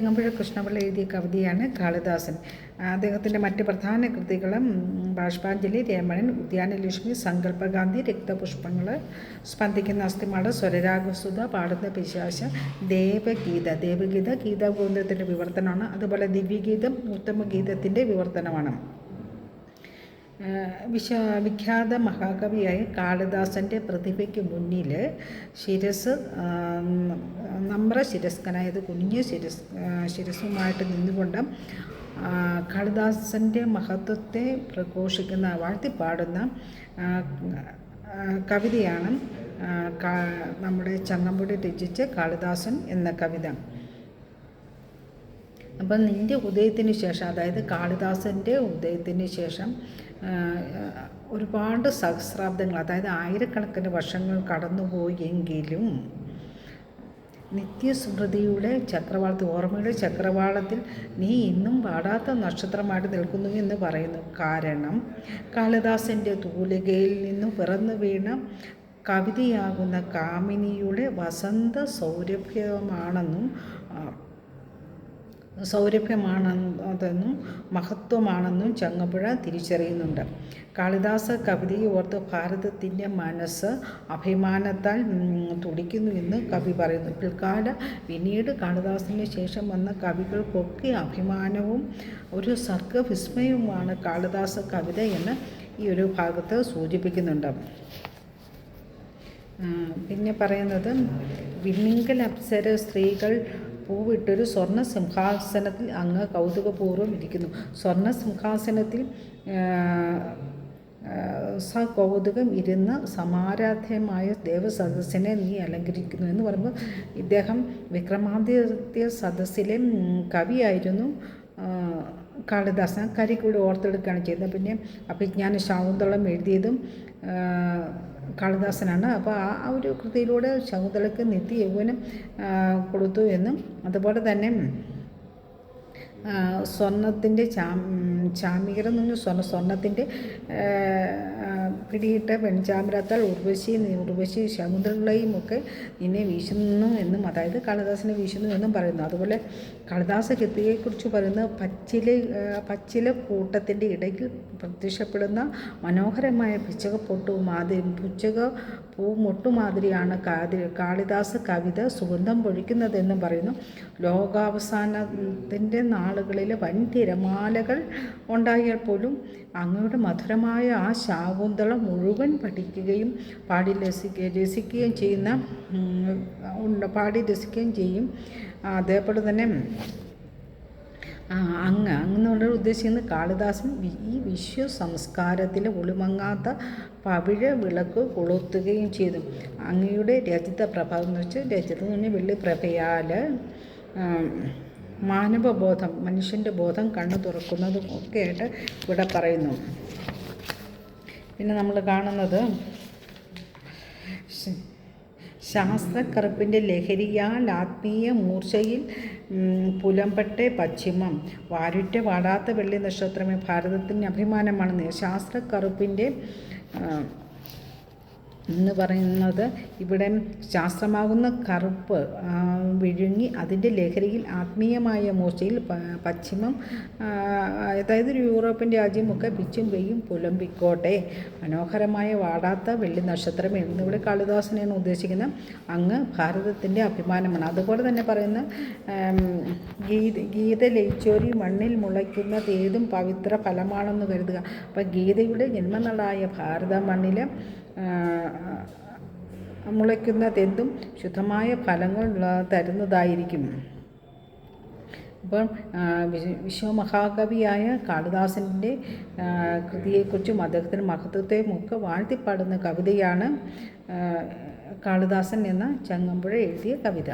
ചങ്ങമ്പുഴ കൃഷ്ണപിള്ള എഴുതിയ കവിതയാണ് കാളിദാസൻ. അദ്ദേഹത്തിന്റെ മറ്റ് പ്രധാന കൃതികളും ബാഷ്പാഞ്ജലി രമണൻ ഉദ്യാനലക്ഷ്മി സങ്കല്പഗാന്ധി രക്തപുഷ്പങ്ങൾ സ്പന്ദിക്കുന്ന അസ്ഥിമാട് സ്വരരാഗസുധ പാടുന്ന പിശാശ ദേവഗീത ദേവഗീത ഗീതാഗോവിന്ദത്തിന്റെ വിവർത്തനമാണ്. അതുപോലെ ദിവ്യഗീതം ഉത്തമഗീതത്തിന്റെ വിവർത്തനമാണ്. വിശ വിഖ്യാത മഹാകവിയായ കാളിദാസന്റെ പ്രതിഭയ്ക്ക് മുന്നിൽ ശിരസ് നമ്ര ശിരസ്കനായത് കുഞ്ഞ് ശിരസ് ശിരസുമായിട്ട് നിന്നുകൊണ്ട് കാളിദാസന്റെ മഹത്വത്തെ പ്രഘോഷിക്കുന്ന വാഴ്ത്തിപ്പാടുന്ന കവിതയാണ് നമ്മുടെ ചങ്ങമ്പുടി രചിച്ച കാളിദാസൻ എന്ന കവിത. അപ്പം നിന്റെ ഉദയത്തിന് ശേഷം അതായത് കാളിദാസന്റെ ഉദയത്തിന് ശേഷം ഒരുപാട് സഹസ്രാബ്ദങ്ങൾ അതായത് ആയിരക്കണക്കിന് വർഷങ്ങൾ കടന്നുപോയെങ്കിലും നിത്യസ്മൃതിയുടെ ചക്രവാളത്തിൽ ഓർമ്മയുടെ ചക്രവാളത്തിൽ നീ ഇന്നും പാടാത്ത നക്ഷത്രമായിട്ട് നിൽക്കുന്നു എന്ന് പറയുന്നു. കാരണം കാളിദാസന്റെ തൂലികയിൽ നിന്നും പിറന്നു വീണ കവിതയാകുന്ന കാമിനിയുടെ വസന്ത സൗരഭ്യമാണെന്നും സൗരഭ്യമാണെന്നും മഹത്വമാണെന്നും ചങ്ങമ്പുഴ തിരിച്ചറിയുന്നുണ്ട്. കാളിദാസ കവിതയെ ഓർത്ത് ഭാരതത്തിന്റെ മനസ്സ് അഭിമാനത്താൽ തുടിക്കുന്നു എന്ന് കവി പറയുന്നു. പിൽക്കാല പിന്നീട് കാളിദാസിന് ശേഷം വന്ന കവികൾക്കൊക്കെ അഭിമാനവും ഒരു സർഗവിസ്മയവുമാണ് കാളിദാസ കവിത എന്ന് ഈ ഒരു ഭാഗത്ത് സൂചിപ്പിക്കുന്നുണ്ട്. പിന്നെ പറയുന്നത് വിണ്ണിങ്കൽ അപ്സര സ്ത്രീകൾ പൂവിട്ടൊരു സ്വർണ സിംഹാസനത്തിൽ അങ്ങ് കൗതുകപൂർവം ഇരിക്കുന്നു. സ്വർണ സിംഹാസനത്തിൽ സകൗതുകം ഇരുന്ന് സമാരാധ്യമായ ദേവസദസ്സിനെ നീ അലങ്കരിക്കുന്നു എന്ന് പറയുമ്പോൾ ഇദ്ദേഹം വിക്രമാദിത്യ സദസ്സിലെ കവിയായിരുന്നു. കാളിദാസൻ കരിക്കൂടി ഓർത്തെടുക്കുകയാണ് ചെയ്തത്. പിന്നെ അഭിജ്ഞാന ശാകുന്തളം എഴുതിയതും കാളിദാസനാണ്. അപ്പോൾ ആ ഒരു കൃതിയിലൂടെ ശകുന്തളയ്ക്ക് നിത്യ യൗവനം കൊടുത്തു എന്നും അതുപോലെ തന്നെ സ്വർണത്തിന്റെ ചാ ചാമികരം എന്ന് പറഞ്ഞാൽ സ്വർണ സ്വർണത്തിന്റെ പിടിയിട്ട പെൺചാമരത്താൽ ഉർവശി ഉർവശി ശകുന്തളയും ഒക്കെ നിന്നെ വീശുന്നു എന്നും അതായത് കാളിദാസിനെ വീശുന്നു എന്നും പറയുന്നു. അതുപോലെ കാളിദാസ കൃതിയെക്കുറിച്ച് പറയുന്ന പച്ചില പച്ചില കൂട്ടത്തിന്റെ ഇടയ്ക്ക് പ്രത്യക്ഷപ്പെടുന്ന മനോഹരമായ പിച്ചക പൊട്ടു മാതിരി പുച്ചക പൂമൊട്ടുമാതിരിയാണ് കാതി കാളിദാസ കവിത സുഗന്ധം പൊഴിക്കുന്നതെന്നും പറയുന്നു. ലോകാവസാനത്തിന്റെ നാളുകളിൽ വൻ തിരമാലകൾ ഉണ്ടായാൽ പോലും അങ്ങയുടെ മധുരമായ ആ ശാകുന്തളം മുഴുവൻ പഠിക്കുകയും പാടി രസിക്കുക രസിക്കുകയും ചെയ്യുന്ന പാടി രസിക്കുകയും ചെയ്യും. അതേപോലെ തന്നെ അങ്ങ് അങ്ങെന്നുള്ള ഉദ്ദേശിക്കുന്നത് കാളിദാസൻ ഈ വിശ്വ സംസ്കാരത്തിൽ ഒളിമങ്ങാത്ത പവിഴ വിളക്ക് കൊളുത്തുകയും ചെയ്തു. അങ്ങയുടെ രചിത പ്രഭാവം എന്ന് വെച്ചാൽ രചിത പറഞ്ഞാൽ വെള്ളി പ്രഭയാൽ മാനവബോധം മനുഷ്യന്റെ ബോധം കണ്ണു തുറക്കുന്നതും ഒക്കെയായിട്ട് ഇവിടെ പറയുന്നു. പിന്നെ നമ്മൾ കാണുന്നത് ശാസ്ത്രക്കറുപ്പിന്റെ ലഹരിയാൽ ആത്മീയ മൂർച്ചയിൽ പുലമ്പട്ടെ പശ്ചിമം. വാരുറ്റ വാടാത്ത വെള്ളി നക്ഷത്രമേ ഭാരതത്തിന് അഭിമാനമാണെന്ന് ശാസ്ത്രക്കറുപ്പിന്റെ എന്ന് പറയുന്നത് ഇവിടെ ശാസ്ത്രമാകുന്ന കറുപ്പ് വിഴുങ്ങി അതിന്റെ ലഹരിയിൽ ആത്മീയമായ മൂർച്ചയിൽ പശ്ചിമം അതായത് ഒരു യൂറോപ്യൻ രാജ്യമൊക്കെ പിച്ചും പെയ്യും പുലമ്പിക്കോട്ടെ. മനോഹരമായ വാടാത്ത വെള്ളി നക്ഷത്രം എന്നിവിടെ കാളിദാസനെയാണ് ഉദ്ദേശിക്കുന്നത്. അങ്ങ് ഭാരതത്തിന്റെ അഭിമാനമാണ്. അതുപോലെ തന്നെ പറയുന്ന ഗീത ഗീത ലയിച്ചോരി മണ്ണിൽ മുളയ്ക്കുന്നത് ഏതും പവിത്ര ഫലമാണെന്ന് കരുതുക. അപ്പം ഗീതയുടെ ജന്മനാടായ ഭാരത മണ്ണിൽ മുളയ്ക്കുന്നതെന്തും ശുദ്ധമായ ഫലങ്ങൾ തരുന്നതായിരിക്കും. അപ്പം വിശ്വമഹാകവിയായ കാളിദാസന്റെ കൃതിയെക്കുറിച്ചും അദ്ദേഹത്തിന്റെ മഹത്വത്തെയും ഒക്കെ വാഴ്ത്തിപ്പാടുന്ന കവിതയാണ് കാളിദാസൻ എന്ന ചങ്ങമ്പുഴ എഴുതിയ കവിത.